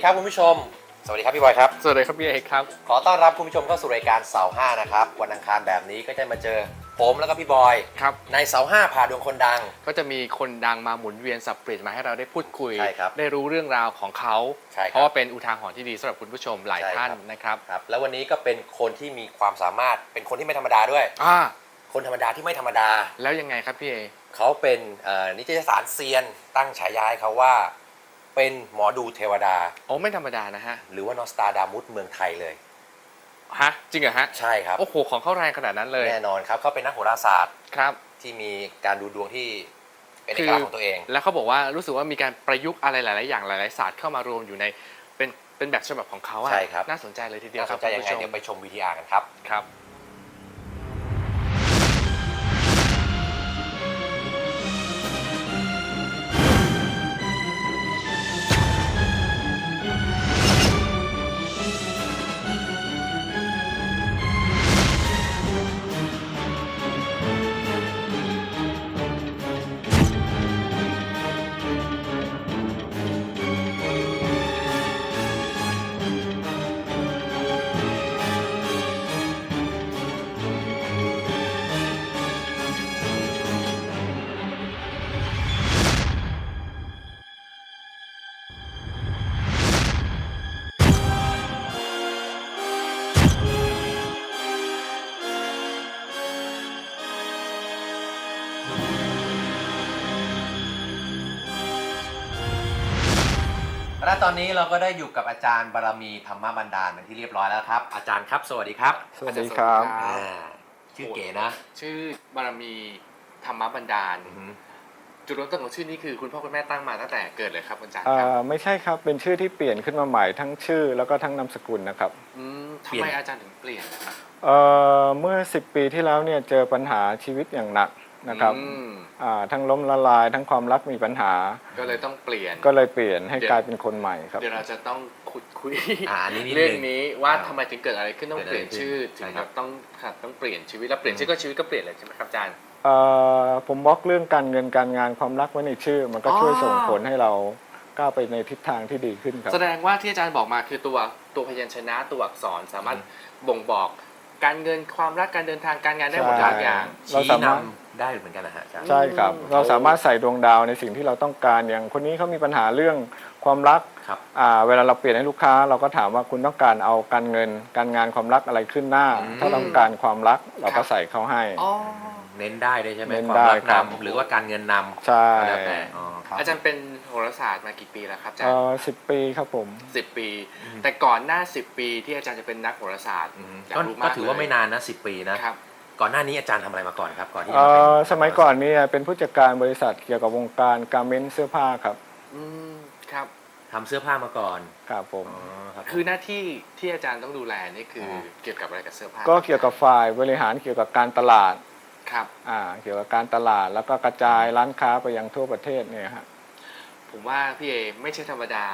ดีครับคุณผู้ชม สวัสดีครับพี่บอยครับ สวัสดีครับพี่เอกครับ ขอต้อนรับคุณผู้ชมเข้าสู่รายการเสาห้านะครับ วันอังคารแบบนี้ก็จะมาเจอผมแล้วก็พี่บอย ครับ ในเสาห้าผ่าดวงคนดัง ก็จะมีคนดังมาหมุนเวียนสับเปลี่ยนมาให้เราได้พูดคุย ใช่ครับได้รู้เรื่องราวของเขา ใช่ครับเพราะว่าเป็นอุทาหรณ์ที่ดีสำหรับคุณผู้ชมหลายใช่ท่านครับนะครับ ครับแล้ววันนี้ก็เป็นคนที่มีความสามารถเป็นคนที่ไม่ธรรมดาด้วย อ่า คนธรรมดาที่ไม่ธรรมดา แล้วยังไงครับพี่เอ เขาเป็นเอ่อนิตยสารเซียนตั้งฉายาให้เขาว่า เป็นหมอดูเทวดา โอ้ไม่ธรรมดานะฮะ หรือว่านอสตาดามุสเมืองไทยเลย ฮะ จริงเหรอฮะ ใช่ครับ โอ้โห ของเขาแรงขนาดนั้นเลย แน่นอนครับเขาเป็นนักโหราศาสตร์ครับ ที่มีการดูดวงที่เป็นเอกลักษณ์ของตัวเอง แล้วเขาบอกว่ารู้สึกว่ามีการประยุกต์อะไรหลาย ๆ อย่างหลาย ๆ ศาสตร์เข้ามารวมอยู่ในเป็นเป็นแบบฉบับของเขาอะใช่ครับ น่าสนใจเลยทีเดียวน่าคสรับนใจยังไงคุณผู้ชมเดี๋ยวไปชม VTR กันครับ ครับ และตอนนี้เราก็ได้อยู่กับอาจารย์บารมีธรรมบันดาลเป็นที่เรียบร้อยแล้วครับ อาจารย์ครับสวัสดีครับสวัสดีครับอาจารย์สวัสดีอ่าชื่อเก๋นะ ชื่อบารมีธรรมบันดาลอือหือจุดเริ่มต้นของชื่อนี้คือคุณพ่อคุณแม่ตั้งมาตั้งแต่เกิดเลยครับอาจารย์เอ่ครับอไม่ใช่ครับเป็นชื่อที่เปลี่ยนขึ้นมาใหม่ทั้งชื่อแล้วก็ทั้งนามสกุลนะครับมทำไมอาจารย์ถึงเปลี่ยนนะครับเอ่อเมื่อ 10 ปีที่แล้วเนี่ยเจอปัญหาชีวิตอย่างหนัก นะครับอืมอ่าทั้งล้มละลายทั้งความรักมีปัญหา ก็เลยต้องเปลี่ยน ก็เลยเปลี่ยนให้เดี๋ยว กลายเป็นคนใหม่ครับ เดี๋ยวเราจะต้องขุดคุยอ่าอันนี้นิดเรื่องนึงนี้ว่าครับทำไมถึงเกิดอะไรขึ้นต้องเกิดเปอะไรลี่ยนชื่อขึ้นถึใช่งคแบรับบต้องค่ะต้องเปลี่ยนชีวิตแล้วเปลี่ยนชื่อก็ชีวิตก็เปลี่ยนเลยใช่ไหมครับอาจารย์ เอ่อผมบล็อกเรื่องการเงินการงานความรักไว้ในชื่อ มันก็อ๋อ ช่วยส่งผลให้เราก้าวไปในทิศทางที่ดีขึ้นครับ แสดงว่าที่อาจารย์บอกมาคือตัวตัวพยัญชนะตัวอักษรสามารถบ่งบอก การเงินความรักการเดินทางการงานได้หมดใช่ทุกอย่างเราชี้สามารถนำได้เหมือนกันนะฮะอาจารย์ ใช่ครับอืมเราสามารถใส่ดวงดาวในสิ่งที่เราต้องการอย่างคนนี้เขามีปัญหาเรื่องความรักครับ อ่าเวลาเราเปลี่ยนให้ลูกค้า เราก็ถามว่าคุณต้องการเอาการเงิน การงานความรักอะไรขึ้นหน้าอืมถ้าต้องการความรักเราก็ใส่เขาให้ อ๋อ เน้นได้ด้วยใช่ไหมเน้นความได้รักครับ นำหรือว่าการเงินนำใช่ ก็แล้วแต่อ๋อครับ อาจารย์เป็น โหราศาสตร์มากี่ปีแล้วครับอาจารเอ่ย์อสิบปีครับผม สิบปีอืมแต่ก่อนหน้าสิบปีที่อาจารย์จะเป็นนักโหราศาสตร์อืมอยากก็รู้ก็มากถือว่าเลยไม่นานนะสิปีนะ ครับ ก่อนหน้านี้อาจารย์ทำอะไรมาก่อนครับ ก่อนที่จะเอ่มาเป็นอสมัยก่อนเนี่ยเป็นผู้จัดการบริษัทเกี่ยวกับวงการการเมนเสื้อผ้าครับอืมครับ ทำเสื้อผ้ามาก่อนครับผม อ๋อครับ คือหน้าที่ที่อาจารย์ต้องดูแลนี่คือออเกี่ยวกับอะไรกับเสื้อผ้าก็เกี่ยวกับฝ่ายบริหารเกี่ยวกับการตลาดครับ อ่าเกี่ยวกับการตลาดแล้วก็กระจายร้านค้าไปยังทั่วประเทศเนี่ยฮะ ผมว่าพี่เอไม่ใช่ธรรมดา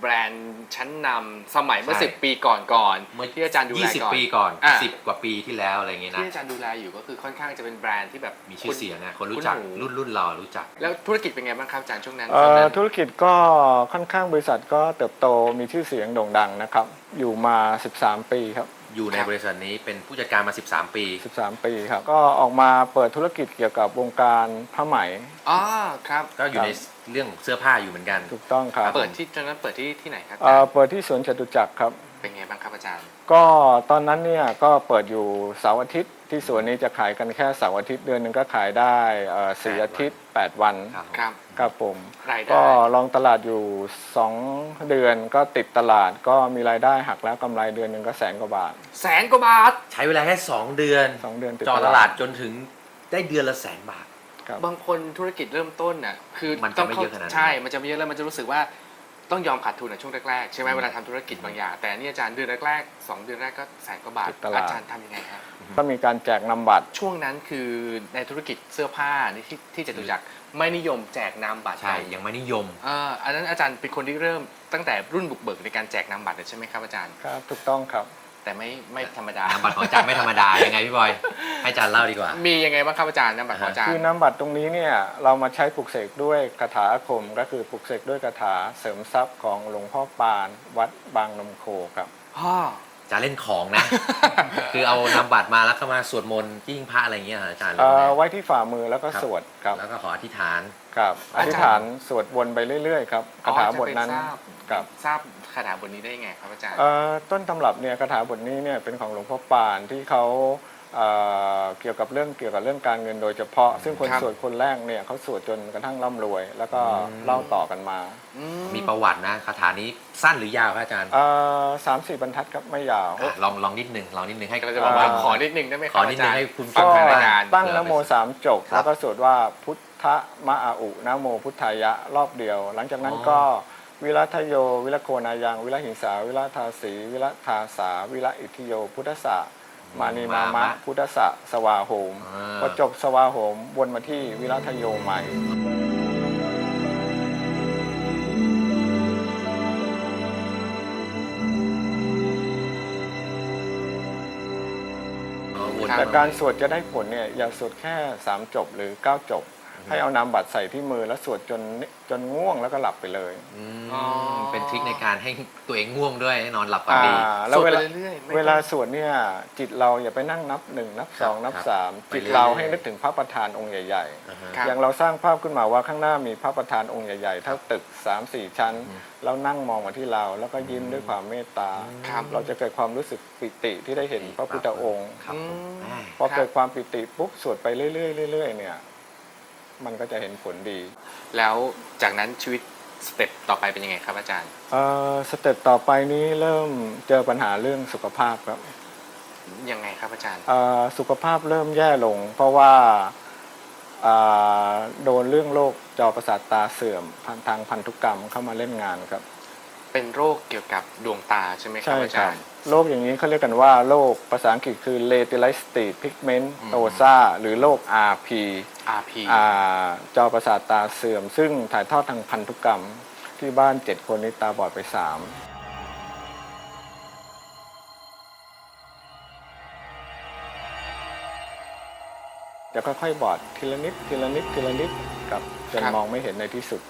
แบรนด์ชั้นนำสมัยเมื่อสิบปีก่อนก่อนๆเมื่อที่อาจารย์ดูแล20ก่อนปีก่อน อะสิบกว่าปีที่แล้วอะไรอย่างเงี้ยนะ ที่อาจารย์ดูแลอยู่ก็คือค่อนข้างจะเป็นแบรนด์ที่แบบมีชื่อเสียงนะ คนรู้คุ้จักหู รุ่นรุ่นเรารู้จัก แล้วธุรกิจเป็นไงบ้างครับอาจารย์ช่วงนั้นเอ่ช่วงอนั้นธุรกิจก็ค่อนข้างบริษัทก็เติบโตมีชื่อเสียงโด่งดังนะครับ อยู่มา 13 ปีครับ อยู่ในบริษัทนี้เป็นผู้จัดการมา 13 ปี 13 ปีครับ ก็ออกมาเปิดธุรกิจเกี่ยวกับวงการผ้าไหม อ๋อครับ ก็อยู่ใน เรื่องเสื้อผ้าอยู่เหมือนกันถูกต้องครับเปิดที่ตอนนั้นเปิดที่ที่ไหนครับอาเอ่จารอย์เปิดที่สวนจตุจักรครับ เป็นไงบ้างครับอาจารย์ ก็ตอนนั้นเนี่ยก็เปิดอยู่เสาร์อาทิตย์ที่สวนนี้จะขายกันแค่เสาร์อาทิตย์เดือนหนึ่งก็ขายได้เอ่อสี่แปดวันอาทิตย์ 8 วันครับครับครับผมรายได้ ก็ลองตลาดอยู่ 2 เดือนก็ติดตลาดก็มีรายได้หักแล้วกำไรเดือนหนึ่งก็แสนกว่าบาท แสนกว่าบาท ใช้เวลาแค่ 2 เดือน2เดือนติดจอตลาดจนถึงได้เดือนละแสนบาท ครับ บางคนธุรกิจเริ่มต้นน่ะคือมันจะไม่เยอะขนาดนั้น ใช่ มันจะไม่เยอะแล้วมันจะรู้สึกว่าต้องยอมขาดทุนในช่วงแรกๆใช่ไหมอืมเวลาทำธุรกิจบางอย่างแต่อันนี่อาจารย์เดือนแรกๆสองเดือนแรกก็แสนกว่าบาทติดตลาด อาจารย์ทำยังไงฮะก็มีการแจกนำบัตร ช่วงนั้นคือในธุรกิจเสื้อผ้านี่ที่ที่จตุจักรไม่นิยมแจกนามบัตรใช่กันยังไม่นิยมอ่าอันนั้นอาจารย์เป็นคนที่เริ่มตั้งแต่รุ่นบุกเบิกในการแจกนามบัตรเลยใช่ไหมครับอาจารย์ ครับ ถูกต้องครับ แต่ไม่ไม่ธรรมดานามบัตรของอาจารย์ไม่ธรรมดายังไงพี่บอย ให้อาจารย์เล่าดีกว่า มียังไงบ้างครับอาจารย์นามบัตรของอาจารย์ คือน้ำบัตรตรงนี้เนี่ยเรามาใช้ปลุกเสกด้วยคาถาอาคม ก็คือปลุกเสกด้วยคาถาเสริมทรัพย์ของหลวงพ่อปานวัดบางนมโคครับ พ่อ จะเล่นของนะ คือเอานามบัตรมาแล้วก็มาสวดมนต์ยิ่งพระอะไรอย่างเงี้ยเหรออาจารย์หรือเอ่อไง ไว้ที่ฝ่ามือแล้วก็ครับ สวดครับแล้วก็ขออธิษฐาน ครับออาจารย์ ธิษฐานสวดวนไปเรื่อยๆครับคาถาบทนั้นอ๋อจะไปทราบครับ ทราบ คาถาบทนี้ได้ยังไงครับอาจารย์ เอ่อต้นตำรับเนี่ยคาถาบทนี้เนี่ยเป็นของหลวงพ่อปานที่เขาเอ่อเกี่ยวกับเรื่องเกี่ยวกับเรื่องการเงินโดยเฉพาะ ซึ่งคนครับ สวดคนแรกเนี่ยเขาสวดจนกระทั่งร่ำรวย แล้วก็อืมเล่าต่อกันมาอืมีประวัตินะคาถานี้สั้นหรือยาวครับอาจารย์เอ่อสามสี่บรรทัดครับไม่ยาว อะลองลองนิดหนึ่งลองนิดหนึ่งให้ก็จะบอกว่าอ่าขอนิดนึงได้ไหมคขรัอบนิดอาหนึจางรย์ ให้คุณก็ฟังทางรายการ ตั้งนะโมสามจบครับแล้วก็สวดว่าพุทธมะอาอุนะโมพุทธายะรอบเดียว หลังจากนั้นอ๋อ ก็ วิรัทโย วิรโคนายัง วิรหิงสา วิรทาสีวิรทาสา วิรอิทธิโย พุทธสะมานีมามะ พุทธสะสวาโหมอ่า พอจบสวาโหมวนมาที่วิรัทโยใหม่ อ๋อวนครับแต่การสวดจะได้ผลเนี่ยอย่าสวดแค่ 3 จบหรือ 9 จบ ให้เอานามบัตรใส่ที่มือแล้วสวดจนจนง่วงแล้วก็หลับไปเลยอืมอ๋อเป็นทริคในการให้ตัวเองง่วงด้วยให้นอนหลับฝันอ่าดีแล้วเวลาสดไปเรื่อยๆไม่ต้องเวลาสวดเนี่ยจิตเราอย่าไปนั่งนับหนึ่งนับสองครับนับครับสามไปจิตเรื่อยๆเราให้นึกถึงพระประธานองค์ใหญ่อ่าฮะครับๆอย่างเราสร้างภาพขึ้นมาว่าข้างหน้ามีพระประธานองค์ใหญ่ๆเท่าตึก3 4ชั้นอืมแล้วนั่งมองมาที่เรา แล้วก็ยิ้มด้วยความเมตตาครับเราจะเกิดความรู้สึกปิติที่ได้เห็นพระพุทธองค์ครับผมอืมแหม่พอครับเกิดความปิติปุ๊บสวดไปเรื่อยๆเรื่อยๆเนี่ย มันก็จะเห็นผลดีแล้วจากนั้นชีวิตสเต็ปต่อไปเป็นยังไงครับอาจารย์ เอ่อสเต็ปต่อไปนี้เริ่มเจอปัญหาเรื่องสุขภาพครับยังไงครับอาจารย์ เอ่อสุขภาพเริ่มแย่ลง เพราะว่าอ่าโดนเรื่องโรคจอประสาทตาเสื่อมผ่านทางพันธุกรรมเข้ามาเล่นงานครับ เป็นโรคเกี่ยวกับดวงตาใช่ไหมครับใช่อาครัจาบรย์ โรคอย่างนี้เขาเรียกกันว่าโรคภาษาอังกฤษคือ Retinitis pigmentosa หรือโรค RP RP อ่าจอประสาทตาเสื่อม ซึ่งถ่ายทอดทางพันธุกรรม ที่บ้าน 7 คนนี้ตาบอดไป 3จะค่อยๆ บอดทีละนิดทีละนิดทีละนิดครับจนครับมองไม่เห็นในที่สุด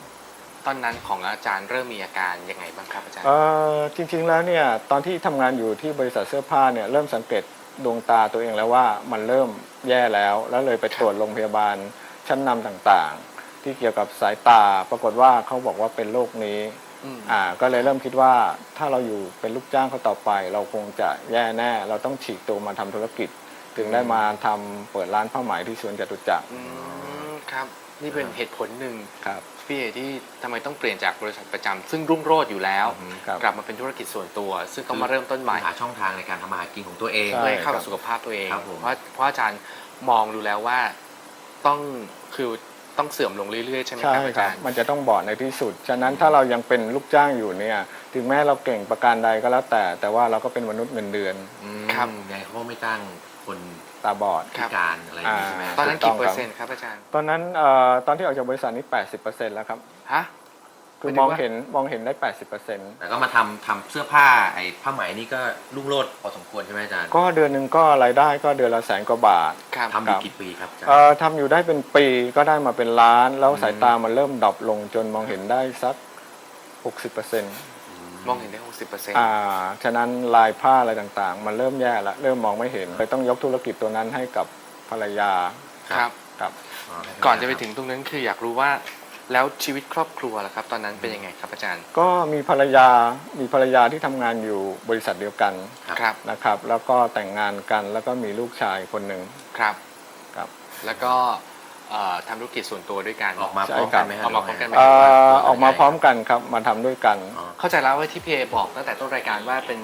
ตอนนั้นของอาจารย์เริ่มมีอาการยังไงบ้างครับอาจารย์เอ่อจริงๆแล้วเนี่ยตอนที่ทำงานอยู่ที่บริษัทเสื้อผ้าเนี่ยเริ่มสังเกต ดวงตาตัวเองแล้วว่ามันเริ่มแย่แล้ว แล้วเลยไปตรวจโรงพยาบาลชั้นนำต่างๆ ที่เกี่ยวกับสายตาปรากฏว่าเขาบอกว่าเป็นโรคนี้อืมอ่าก็เลยเริ่มคิดว่าถ้าเราอยู่เป็นลูกจ้างเขาต่อไป เราคงจะแย่แน่ เราต้องฉีกตัวมาทำธุรกิจ ถึงได้มาทำเปิดร้านผ้าไหมที่สวนจตุจักรอืมครับ นี่เป็นเหตุผลหนึ่งครับ พี่เอที่ทำไมต้องเปลี่ยนจากบริษัทประจำซึ่งรุ่งโรจน์อยู่แล้วครับ กลับมาเป็นธุรกิจส่วนตัว ซึ่งก็มาเริ่มต้นใหม่ หาช่องทางในการทำมาหากินของตัวเอง ใช่ เพื่อให้เข้ากับครับสุขภาพตัวเอง ครับผม เพราะเพราะอาจารย์มองดูแล้วว่าต้องคือต้องเสื่อมลงเรื่อยๆ ใช่ไหมใช่ครับอาครัจาบ รย์ มันจะต้องบอดในที่สุด ฉะนั้นถ้าเรายังเป็นลูกจ้างอยู่เนี่ยถึงแม้เราเก่งประการใดก็แล้วแต่ แต่ว่าเราก็เป็นมนุษย์เงินเดือน อืมครับ ยังไงเขาก็ไม่จ้างคน ตาบอดครัพิบการอะไรอย่างนี้ใช่ไหม อ่า ตอนนั้นถูกต้กี่องเปอครัร์บเซ็นต์ครับอาจารย์ ตอนนั้นเอ่อตอนที่ออกจากบริษัทนี้80%แล้วครับ ฮะ คือหมายถึงมองว่าเห็นมองเห็นได้ 80%แต่ก็มาทำทำเสื้อผ้าไอ้ผ้าไหมนี่ก็รุ่งโรจน์พอสมควรใช่ไหมอาจารย์ก็เดือนหนึ่งก็รายได้ก็เดือนละแสนกว่าบาท ครับ ทำอยู่กี่ปีครับอาจารย์ เอ่อทำอยู่ได้เป็นปีก็ได้มาเป็นล้าน แล้วสายตามันเริ่มดรอปลงจนมองเห็นได้สัก 60% มองเห็นได้หกสิบเปอร์เซ็นต์อ่าฉะนั้นลายผ้าอะไรต่างๆ มันเริ่มแย่ละเริ่มมองไม่เห็นเลยต้องยกธุรกิจตัวนั้นให้กับภรรยาครับ ครับ ก่อนจะไปถึงตรงนั้นคืออยากรู้ว่าแล้วชีวิตครอบครัวล่ะครับ ตอนนั้นเป็นยังไงครับอาจารย์ ก็มีภรรยามีภรรยาที่ทำงานอยู่บริษัทเดียวกันครับ นะครับ แล้วก็แต่งงานกันแล้วก็มีลูกชายคนหนึ่ง ครับ ครับ แล้วก็ เอ่อทำธุรกิจส่วนตัวด้วยกันออกมาใช่พร้อมครักับนไหมฮะ ออกมาพร้อมกันไหมเอ่อออกมาพร้อมกันครับมาทำด้วยกัน อ๋อ เข้าใจแล้วว่าที่พีเอบอกตั้งแต่ต้นรายการว่าเป็น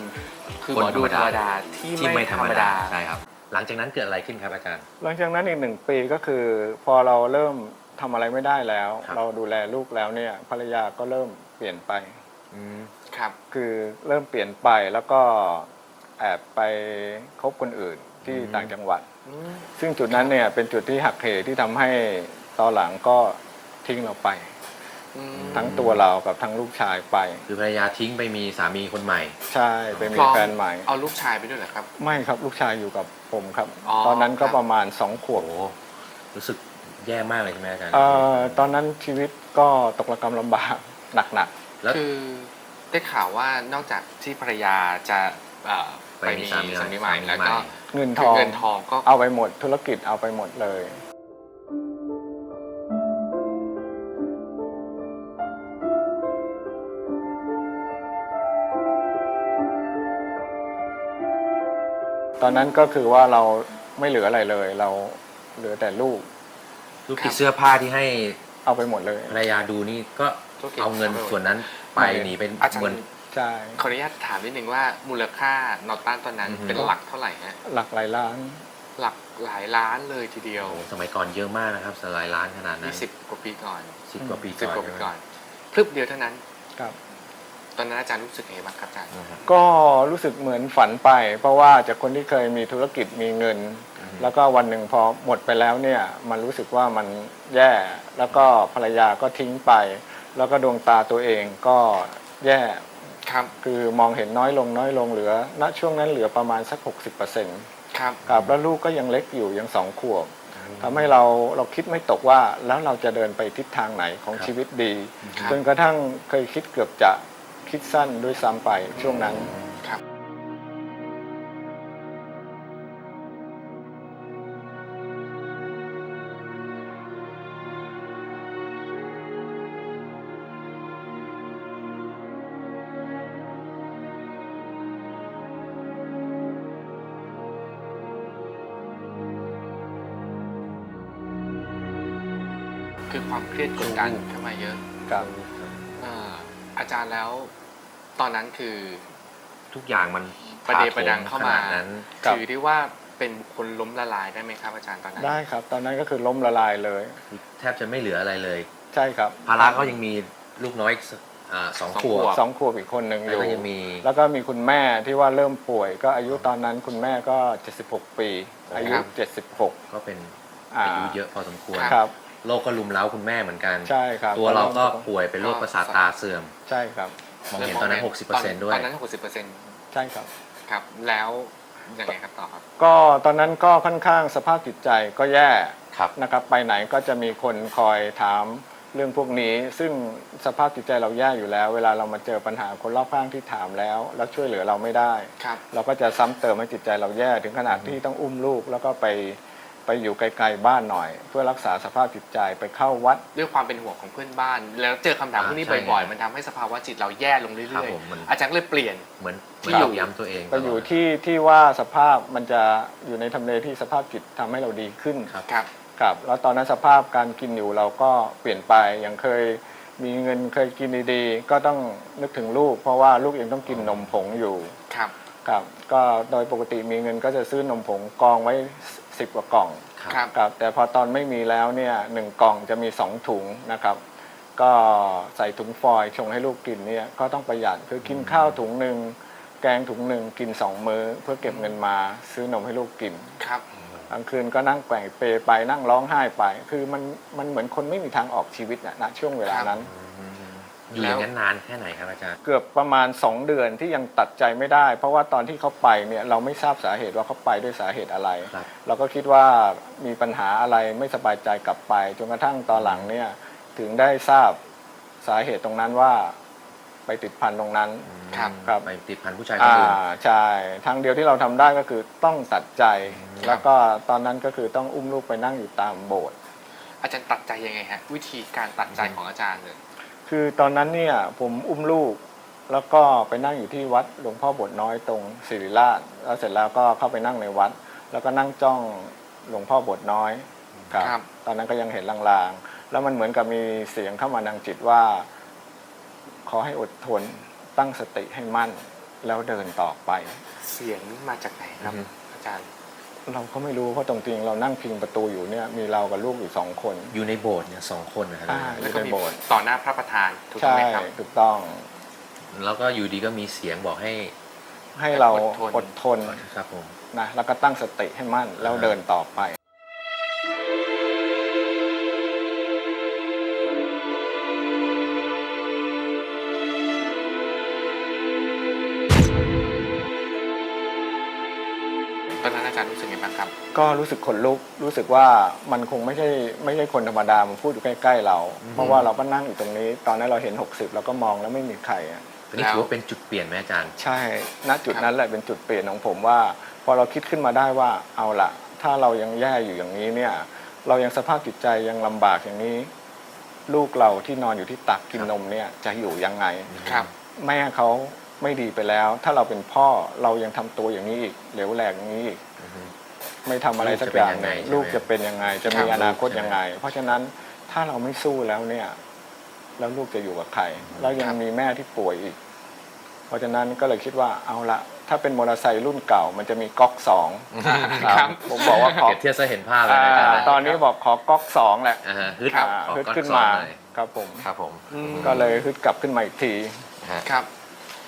คือหมอดูธรรมดาที่ที่ไม่ไม่ธธรรรรมมดาดา ใช่ครับ หลังจากนั้นเกิดอะไรขึ้นครับอาจารย์ หลังจากนั้นอีกหนึ่งปีก็คือ พอเราเริ่มทำอะไรไม่ได้แล้ว ครับ เราดูแลลูกแล้วเนี่ยภรรยาก็เริ่มเปลี่ยนไปครับ คือเริ่มเปลี่ยนไปแล้วก็แอบไปคบคนอื่นที่อืม ต่างจังหวัดอืม ซึ่งจุดนั้นเนี่ยเป็นจุดที่หักเหที่ทำให้ตอนหลังก็ทิ้งเราไปอืมทั้งตัวเรากับทั้งลูกชายไป คือภรรยาทิ้งไปมีสามีคนใหม่ ใช่ไปมีพร้อแฟนใหม่ เอาลูกชายไปด้วยเหรอครับ ไม่ครับลูกชายอยู่กับผมครับ อ๋อตอนนั้นก็ครับ ประมาณสองขวบโอ้โหรู้สึกแย่มากเลยใช่ไหมอาจารย์ เอ่อตอนนั้นชีวิตก็ตกระกำลำบากหนักแล้ว คือได้ข่าวว่านอกจากที่ภรรยาจะเอ่อ ไปไปมีมีสามีสามีใหม่สามีแล้วใหม่ก็ๆเงินทคือองเงินทองก็เอาไปหมดธุรกิจเอาไปหมดเลยตอนนั้นก็คือว่าเราไม่เหลืออะไรเลย เราเหลือแต่ลูกลูกติดเสื้อผ้าที่ให้เอาไปหมดเลยภรรยาดูนี่ก็ธุรกิจเอาเงินส่วนนั้นไปหนีเป็นอาจารเหมือนย์ ใช่ขออนุญาตถามนิดนึงว่ามูลค่านอตตันตอนนั้นอือฮึเป็นหลักเท่าไหร่ฮะหลักหลายล้าน หลักหลายล้านเลยทีเดียวโอ้โหสมัยก่อนเยอะมากนะครับสลายล้านขนาดนั้นยี่สิบกว่าปีก่อนสิบกว่าปีสิบก่อนกว่าปีก่อนพรึบเดียวเท่านั้นครับตอนนั้นอาจารย์รู้สึกยังไงบ้างครับอาจารย์นะครับก็รู้สึกเหมือนฝันไป เพราะว่าจากคนที่เคยมีธุรกิจมีเงินอืมแล้วก็วันหนึ่งพอหมดไปแล้วเนี่ยมันรู้สึกว่ามันแย่แล้วก็ภรรยาก็ทิ้งไป แล้วก็ดวงตาตัวเองก็แย่ ครับคือมองเห็นน้อยลงน้อยลงเหลือ ณช่วงนั้นเหลือประมาณสัก 60%ครับครับแล้วลูกก็ยังเล็กอยู่ยังสองขวบทำให้เราเราคิดไม่ตกว่าแล้วเราจะเดินไปทิศทางไหนของครับชีวิตดีครับจนกระทั่งเคยคิดเกือบจะคิดสั้นด้วยซ้ำไปช่วงนั้น ครับคือความเครียดกดดันเข้ามาเยอะครับเอ่ออาจารย์แล้วตอนนั้นคือทุกอย่างมันประเดประดังเข้ามาขนาดนั้นครับถือได้ว่าเป็นบุคคลล้มละลายได้ไหมครับอาจารย์ตอนนั้นได้ครับ ตอนนั้นก็คือล้มละลายเลย แทบจะไม่เหลืออะไรเลย ใช่ครับภาระก็ยังมีลูกน้อยอีกสอ่าสองสองขวขบวบสองขวบอีกคนหนึ่งอแล้วยู่ก็ยังมีแล้วก็มีคุณแม่ที่ว่าเริ่มป่วย ก็อายุตอนนั้นคุณแม่ก็ 76 ปี อายุ 76 ก็เป็นอ่าอายุเยอะพอสมควรครับ โรคก็ลุมเล้าคุณแม่เหมือนกัน ใช่ครับตัวเราก็ป่วยเป็นโรคประสาทตาเสื่อม ใช่ครับมองเห็นตอนนั้น60%ด้วยตอนนั้น60%ใช่ครับครับแล้วยังไงครับต่อครับ ก็ตอนนั้นก็ค่อนข้างสภาพจิตใจก็แย่ครับนะครับไปไหนก็จะมีคนคอยถามเรื่องพวกนี้ ซึ่งสภาพจิตใจเราแย่อยู่แล้ว เวลาเรามาเจอปัญหาคนรอบข้างที่ถามแล้ว แล้วช่วยเหลือเราไม่ได้ครับเราก็จะซ้ำเติมให้จิตใจเราแย่ถึงขนาดที่ต้องอุ้มลูกแล้วก็ไป ไปอยู่ไกลๆบ้านหน่อย เพื่อรักษาสภาพจิตใจไปเข้าวัด ด้วยความเป็นห่วงของเพื่อนบ้าน แล้วเจอคำถามพวกนี้อ่าใช่บ่อยๆ มันทำให้สภาวะจิตเราแย่ลงครัเรื่บอยผมมัน ๆ อาจารย์ก็เลยเปลี่ยน เหมือนที่ที่ออยู่ยู่ย้ำตัวเองไปอยู่ตลดที่ที่ว่าสภาพมันจะอยู่ในทำเลที่สภาพจิตทำให้เราดีขึ้น ครับ ครับ ครับแล้วตอนนั้นสภาพการกินอยู่เราก็เปลี่ยนไปอย่างเคยมีเงินเคยกินดีๆ ก็ต้องนึกถึงลูก เพราะว่าลูกเองต้องกินนมผงอยู่ครับ ครับ ก็โดยปกติมีเงินก็จะซื้อนมผงกองไว้ สิบกว่ากล่องครับ ครับแต่พอตอนไม่มีแล้วเนี่ยหนึ่งกล่องจะมีสองถุงนะครับ ก็ใส่ถุงฟอยล์ชงให้ลูกกินเนี่ยก็ต้องประหยัดคือกินข้าวถุงหนึ่งแกงถุงหนึ่งกินสองมื้อ เพื่อเก็บเงินมาซื้อนมให้ลูกกินครับ กลางคืนก็นั่งแกว่งเปไปนั่งร้องไห้ไป คือมันมันเหมือนคนไม่มีทางออกชีวิตนะณช่วงเวลานั้น อืม อยู่อย่างนั้นนานแค่ไหนครับอาจารย์ เกือบประมาณ 2 เดือนที่ยังตัดใจไม่ได้ เพราะว่าตอนที่เขาไปเนี่ยเราไม่ทราบสาเหตุว่าเขาไปด้วยสาเหตุอะไร ครับ เราก็คิดว่ามีปัญหาอะไรไม่สบายใจกลับไปจนกระทั่งตอนหลังเนี่ยถึงได้ทราบสาเหตุตรงนั้นว่าไปติดพันตรงนั้น ครับ ครับ ไปติดพันผู้ชายคนอ่าอื่น ใช่ทางเดียวที่เราทำได้ก็คือต้องตัดใจ ครับ แล้วก็ตอนนั้นก็คือต้องอุ้มลูกไปนั่งอยู่ตามโบสถ์อาจารย์ตัดใจยังไงฮะ วิธีการตัดใจของอาจารย์เลย คือตอนนั้นเนี่ยผมอุ้มลูก แล้วก็ไปนั่งอยู่ที่วัดหลวงพ่อบทน้อยตรงศิริราชแล้วเสร็จแล้วก็เข้าไปนั่งในวัด แล้วก็นั่งจ้องหลวงพ่อบทน้อยครับครับ ตอนนั้นก็ยังเห็นลางๆ แล้วมันเหมือนกับมีเสียงเข้ามาดังจิตว่า ขอให้อดทนตั้งสติให้มั่น แล้วเดินต่อไป เสียงนี้มาจากไหนครับอือฮึอาจารย์ เราก็ไม่รู้เพราะตรงจริงเรานั่งพิงประตูอยู่เนี่ยมีเรากับลูกอยู่สองคนอยู่ในโบสถ์เนี่ยสองคนนะครับอ่าแล้วก็มีในโบสถ์ต่อหน้าพระประธานถูกต้องใช่ไหมครับ ถูกต้อง แล้วก็อยู่ดีก็มีเสียงบอกให้ให้เราอดทนอดทนครับผม นะแล้วก็ตั้งสติให้มั่นแล้วเดินต่อไป บ้างครับ ก็รู้สึกขนลุกรู้สึกว่ามันคงไม่ใช่ไม่ใช่คนธรรมดามาพูดอยู่ใกล้ ๆ เรา เพราะว่าเราก็นั่งอยู่ตรงนี้ ตอนนั้นเราเห็น 60เราก็มองแล้วไม่มีใครอะอันนี้ถือว่าเป็นจุดเปลี่ยนไหมอาจารย์ ใช่ ณ จุดนั้นแหละเป็นจุดเปลี่ยนของผมว่า พอเราคิดขึ้นมาได้ว่าเอาละถ้าเรายังแย่อยู่อย่างนี้เนี่ย เรายังสภาพจิตใจยังลำบากอย่างนี้ ลูกเราที่นอนอยู่ที่ตักกินนมเนี่ยจะอยู่ยังไง ครับ แม่เขาไม่ดีไปแล้ว ถ้าเราเป็นพ่อเรายังทำตัวอย่างนี้อีกเหลวแหลกอย่างนี้อีก ไม่ทำอะไรสักอย่างหนึ่งลูลูกกจะจะเป็เป็นนยัยังงไง ไงจะมีครับอนาคตลูกใช่ไหมยังไง เพราะฉะนั้นถ้าเราไม่สู้แล้วเนี่ย แล้วลูกจะอยู่กับใครแล้วยังมีแม่ที่ป่วยอีก เพราะฉะนั้นก็เลยคิดว่าเอาละถ้าเป็นมอเตอร์ไซค์รุ่นเก่า มันจะมีก๊อกสองครับผมบอกว่าขอเปรียบเทียบซะเห็นภาพเลยนะอาจารย์อ่านะตอนนี้บอกขอก๊อกสองแหละอ่าฮะฮึดอ่าขอฮึดก้อนขึ้นสองมาเลยครับผม ครับผมอืม ก็เลยฮึดกลับขึ้นมาอีกที ฮะ ครับ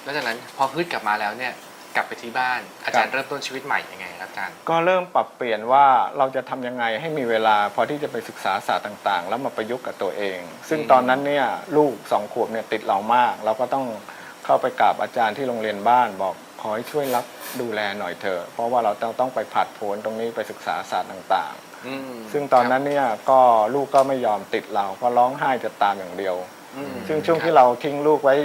แล้วจากนั้นพอฮึดกลับมาแล้วเนี่ย กลับไปที่บ้าน อาจารย์เริ่มต้นชีวิตใหม่ยังไงครับอาจารย์ ก็เริ่มปรับเปลี่ยนว่าเราจะทำยังไงให้มีเวลาพอที่จะไปศึกษาศาสตร์ต่างๆ แล้วมาประยุกต์กับตัวเอง ซึ่งอืมตอนนั้นเนี่ยลูกสองขวบเนี่ยติดเรามาก เราก็ต้องเข้าไปกราบอาจารย์ที่โรงเรียนบ้านบอกขอให้ช่วยรับดูแลหน่อยเถอะเพราะว่าเราต้องต้องไปผัดโผนตรงนี้ไปศึกษาศาสตร์ต่างอืมๆซึ่งตอนนั้นเนี่ยก็ลูกก็ไม่ยอมติดเราเพราะร้องไห้จะตามอย่างเดียวอืมซึ่งช่วงที่เราทิ้งลูกไว้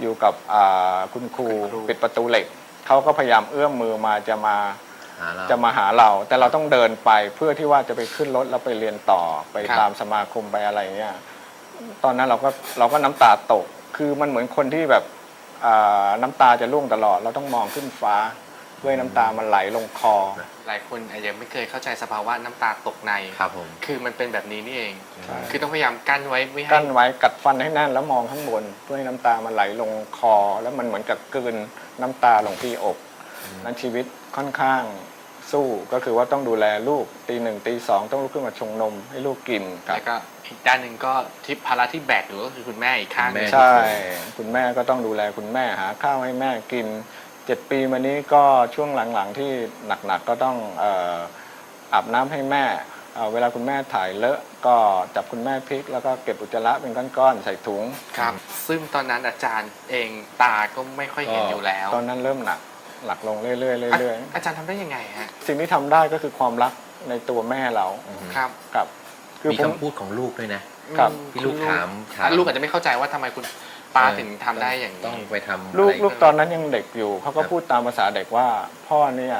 อยู่กับอ่าคุณครูคุณครูปิดประตูเหล็ก เขาก็พยายามเอื้อมมือมาจะมาหาเรา จะมาหาเรา แต่เราต้องเดินไปเพื่อที่ว่าจะไปขึ้นรถแล้วไปเรียนต่อไปครับ ตามสมาคมไปอะไรเงี้ยตอนนั้นเราก็เราก็น้ำตาตก คือมันเหมือนคนที่แบบอ่าน้ำตาจะร่วงตลอด เราต้องมองขึ้นฟ้า เพื่อให้น้ำตามันไหลลงคอ หลายคนอาจจะไม่เคยเข้าใจสภาวะน้ำตาตกใน ครับผม คือมันเป็นแบบนี้นี่เอง ใช่ คือต้องพยายามกั้นไว้ไม่ให้กั้นไว้กัดฟันให้แน่นแล้วมองข้างบนเพื่อให้น้ำตามันไหลลงคอ แล้วมันเหมือนกับกลืนน้ำตาลงที่อกนั้นชีวิตค่อนข้างสู้ก็คือว่าต้องดูแลลูกตีหนึ่งตีสองต้องลุกขึ้นมาชงนม ให้ลูกกินครับแล้วก็อีกด้านหนึ่งก็ที่ภาระที่แบกอยู่ก็คือคุณแม่อีกข้างหนึ่ง ใช่ คุณแม่ก็ต้องดูแลคุณแม่หาข้าวให้แม่กิน เจ็ดปีมานี้ก็ช่วงหลังๆที่หนักๆก็ต้องเอ่ออาบน้ำให้แม่เอ่อเวลาคุณแม่ถ่ายเลอะก็จับคุณแม่พลิก แล้วก็เก็บอุจจาระเป็นก้อนๆใส่ถุงครับ ซึ่งตอนนั้นอาจารย์เองตาก็ไม่ค่อยเห็นอยู่แล้ว ตอนนั้นเริ่มหนักหนักลงเรื่อยๆเรื่อยอาอาจารย์ทำได้ยังไงฮะๆสิ่งที่ทำได้ก็คือความรักในตัวแม่เราครับกับ คือมีผม คำพูดของลูกด้วยนะ ครับ ที่ลูกถามถาม อะลูกอาจจะไม่เข้าใจว่าทำไมคุณ ป้าถึงทำได้อย่างต้องนี้ไปทำลูกอะไรลูกตอนนั้นยังเด็กอยู่เขาก็ครับพูดตามภาษาเด็กว่า พ่อเนี่ย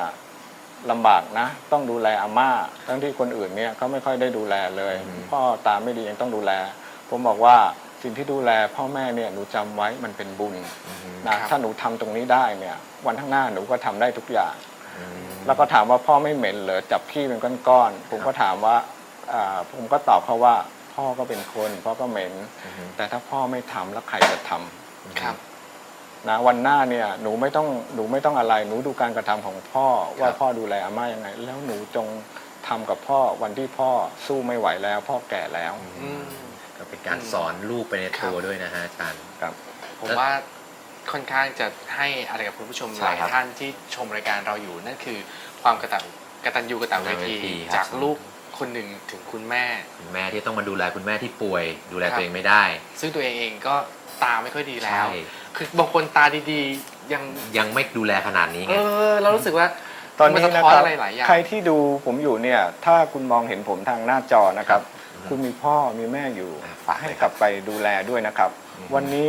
ลำบากนะ ต้องดูแลอาม่าทั้งที่คนอื่นเนี่ยเขาไม่ค่อยได้ดูแลเลย พ่อตาไม่ดียังต้องดูแล ผมบอกว่าสิ่งที่ดูแลพ่อแม่เนี่ยหนูจำไว้มันเป็นบุญอืมนะครับถ้าหนูทำตรงนี้ได้เนี่ย วันข้างหน้าหนูก็ทำได้ทุกอย่าง อืม แล้วก็ถามว่าพ่อไม่เหม็นเหรอจับขี้เป็นก้อนๆผมก็ถามว่าอ่าผมก็ตอบเขาว่า พ่อก็เป็นคนพ่อก็เหม็นอืมแต่ถ้าพ่อไม่ทำแล้วใครจะทำครับนะวันหน้าเนี่ยหนูไม่ต้องหนูไม่ต้องอะไร หนูดูการกระทำของพ่อว่าครับพ่อดูแลอาม่ายังไง แล้วหนูจงทำกับพ่อวันที่พ่อสู้ไม่ไหวแล้ว พ่อแก่แล้วอืมก็เป็นการสอนลูกไปในครับตัวด้วยนะฮะอาจารย์ครับ ผมว่าค่อนข้างจะให้อะไรกับคุณผู้ชมใช่หลายครับท่านที่ชมรายการเราอยู่นั่นคือความกระตันกตัญญูกตเวทีกตัญญูกตเวทีครับจากลูก คนหนึ่งถึงคุณแม่ คุณแม่ที่ต้องมาดูแลคุณแม่ที่ป่วย ดูแลครับ ตัวเองไม่ได้ ซึ่งตัวเองเองก็ตาไม่ค่อยดีแล้ว ใช่ คือบางคนตาดีๆ ยังยังไม่ดูแลขนาดนี้เอไง อเรารู้สึกว่าตอนนี้มัสนะท้อนครับอะไรหลายอย่าง ใครที่ดูผมอยู่เนี่ย ถ้าคุณมองเห็นผมทางหน้าจอนะครับครับคุณมีพ่อมีแม่อยู่อ่าฝากให้เลยกครัลับบไปดูแลด้วยนะครับอืมวันนี้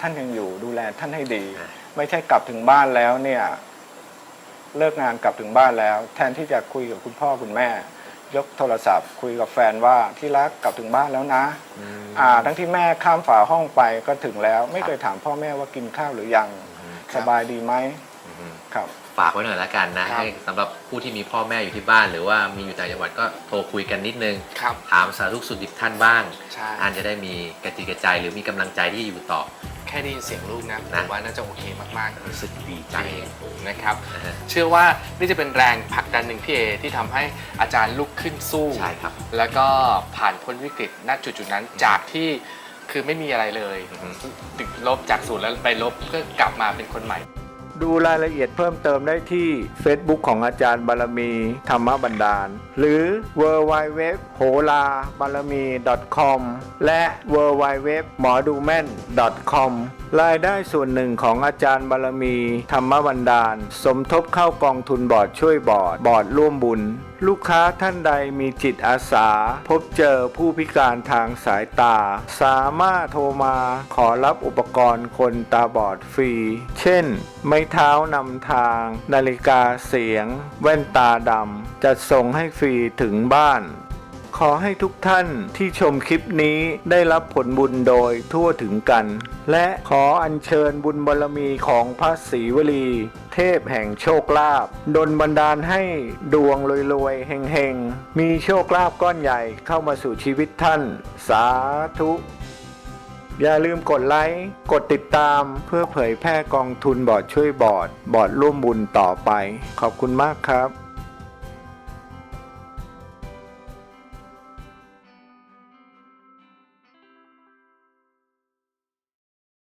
ท่านยังอยู่ดูแลท่านให้ดี อ่าไม่ใช่กลับถึงบ้านแล้วเนี่ย เลิกงานกลับถึงบ้านแล้ว แทนที่จะคุยกับคุณพ่อคุณแม่ ยกโทรศัพท์ คุยกับแฟนว่าที่รักกลับถึงบ้านแล้วนะอืมอ่าทั้งที่แม่ข้ามฝาห้องไปก็ถึงแล้ว ไม่เคยถามพ่อแม่ว่ากินข้าวหรือยังอืมสบายดีไหมอืมครับ ฝากไว้หน่อยละกันนะครับให้สำหรับผู้ที่มีพ่อแม่อยู่ที่บ้าน หรือว่ามีอยู่ต่างจังหวัดก็โทรคุยกันนิดนึงครับถามสารทุกข์สุดดิบท่านบ้างใช่ท่านจะได้มีกระจิตกระใจหรือมีกำลังใจที่อยู่ต่อ แค่ได้ยินเสียงลูกนะผนะมว่าน่าจะโอเคมากๆรู้สึกดีใจนะครับนะฮะเชื่อว่านี่จะเป็นแรงผลักดันหนึ่งพี่เอที่ทำให้อาจารย์ลุกขึ้นสู้ใช่ครับแล้วก็ผ่านพ้นวิกฤตณจุดจุดๆนั้นจากที่คือไม่มีอะไรเลยอือฮึติดลบจากศูนย์แล้วไปลบก็กลับมาเป็นคนใหม่ ดูรายละเอียดเพิ่มเติมได้ที่ Facebook ของอาจารย์บารมี ธรรมบันดาล หรือ w w w h o l a b a r a m i .com และ w w w หมอดูแม่น .com รายได้ส่วนหนึ่งของอาจารย์บารมี ธรรมบันดาล สมทบเข้ากองทุนบอร์ดช่วยบอร์ดบอร์ดร่วมบุญ ลูกค้าท่านใดมีจิตอาสา พบเจอผู้พิการทางสายตา สามารถโทรมาขอรับอุปกรณ์คนตาบอดฟรี เช่น ไม้เท้านำทาง นาฬิกาเสียง แว่นตาดำจัดส่งให้ฟรีถึงบ้าน ขอให้ทุกท่านที่ชมคลิปนี้ได้รับผลบุญโดยทั่วถึงกัน และขออัญเชิญบุญบารมีของพระศรีวลี เทพแห่งโชคลาภดลบันดาลให้ดวงรวยๆเฮงๆ มีโชคลาภก้อนใหญ่เข้ามาสู่ชีวิตท่าน สาธุ อย่าลืมกดไลค์ กดติดตามเพื่อเผยแพร่กองทุนบอร์ดช่วยบอร์ด บอร์ดร่วมบุญต่อไป ขอบคุณมากครับ